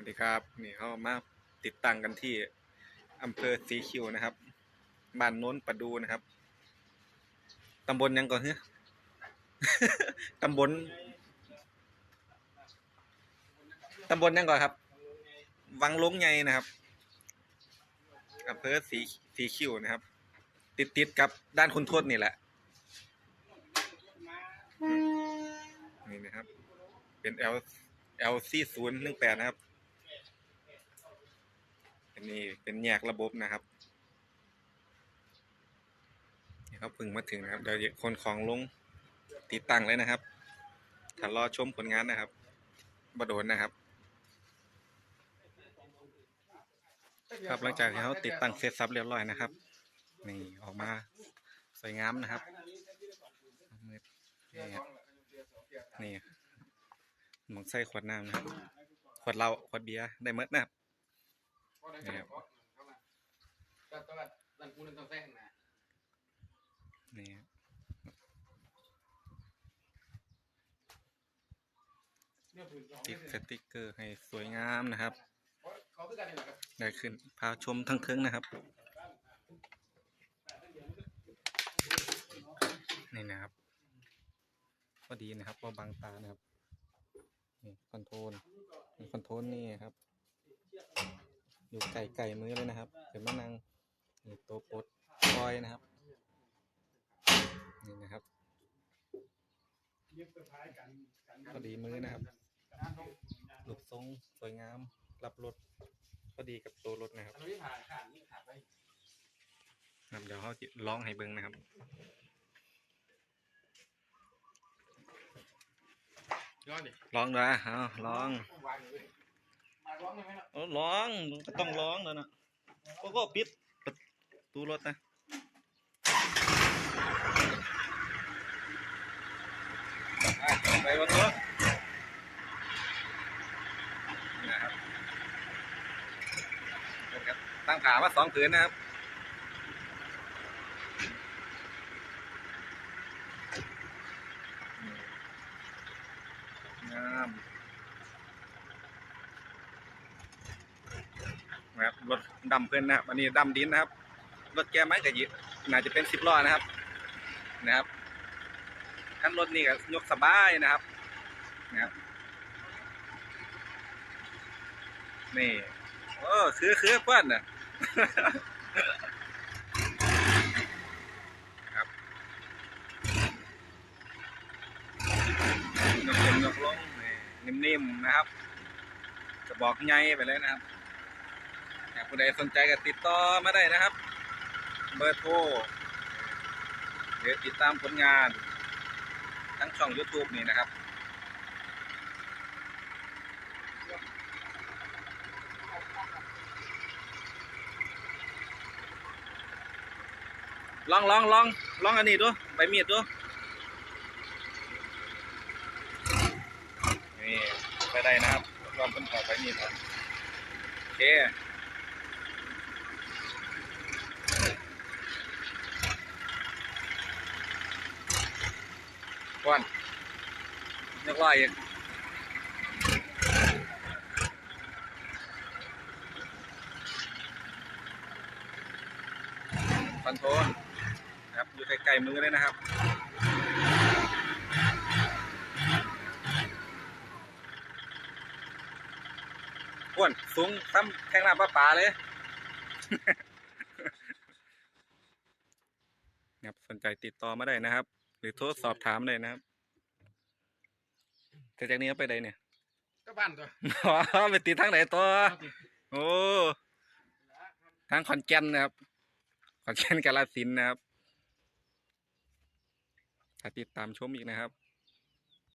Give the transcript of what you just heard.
วัสดีครับ นี่เขามาติดตั้งกันที่อำเภอสีคิวนะครับบ้านโน้นประดูนะครับตำบลยังก่อนเฮ้ตำบลตำบลยังก่อนครับ วังลงไงนะครับอำเภอสีสีคิวนะครับ ติดติดกับด้านคุณทวดนี่แหละนี่นะครับ เป็น L L C ศูนย์หนึ่งแปดนะครับ อันนี้เป็นแยกระบบนะครับนี่ครับพึ่งมาถึงนะครับเดี๋ยวคนของลงติดตั้งเลยนะครับถ้ารอชมผลงานนะครับบโดนนะครับ ครับหลังจากที่เขาติดตั้งเสร็จสับเรียบร้อยนะครับ นี่ออกมาสวยงามนะครับมืดนี่หมองใส่ขวดน้ำนะครับ ขวดเหล้าขวดเบียร์ได้เมดนะครับ นี่ครับก็ต้องรันกูนึงต้องแซงนะนี่ติดสติกเกอร์ให้สวยงามนะครับ ได้ขึ้น พาชมทั้งเทิงนะครับ นี่นะครับ ก็ดีนะครับพอบังตานะครับ นี่คอนโทรลคอนโทรลนี่ครับ อยู่ไก่ไก่มือเลยนะครับเห็นมะนางนี่ตัวปลดคอยนะครับ นี่นะครับก็ดีมือนะครับลูกทรงสวยงาม รับรถก็ดีกับตัวรถนะครับอันนี้ผ่านขาดนี่ขาดไปครับเดี๋ยวเขาจะร้องให้เบิ้งนะครับย้อนดิร้องด้วยเอาร้องวางเลยมาร้องเลยไหมล่ะเออ ร้องก็ต้องร้องแล้วนะก็ก็ปิดประตูรถนะไปวันนะครับนะครับตั้งขามาสองผืนนะครับ งาม นะครับรถดำเพื่อนนะครับอันนี้ดำดินนะครับรถแกไม้กระยิน่าจะเป็นสิบล้อนะครับนะครับขั้นรถนี่ก็ยกสบายนะครับนะครับนี่โอ้คือคือเพื่อนนะครับยกลงยกลงนิ่มๆนะครับ จะบอกไงไปเลยนะครับ ผู้ใดสนใจก็ติดต่อมาได้นะครับ เบอร์โทรหรือติดตามผลงาน ทั้งช่อง YouTube นี่นะครับลองลองลองลองอันนี้ดูใบมีดดูนี่ไปได้นะครับลองเป็นขอใบมีดครับโอเคก่อน เรียบร้อยอีกคอนโทรลนะครับอยู่ใกล้ๆมือเลยนะครับอ้วนสูงซ้ำแข้งหน้าป้าป๋าเลยครับสนใจติดต่อมาได้นะครับ หรือโทรสอบถามได้นะครับ แต่จากนี้เอาไปไหนเนี่ย ก็บ้านตัวอ๋อไปติดทางไหนตัว โอ้ทางขอนแก่นนะครับ ขอนแก่นกาฬสินธุ์นะครับถ้าติดตามชมอีกนะครับ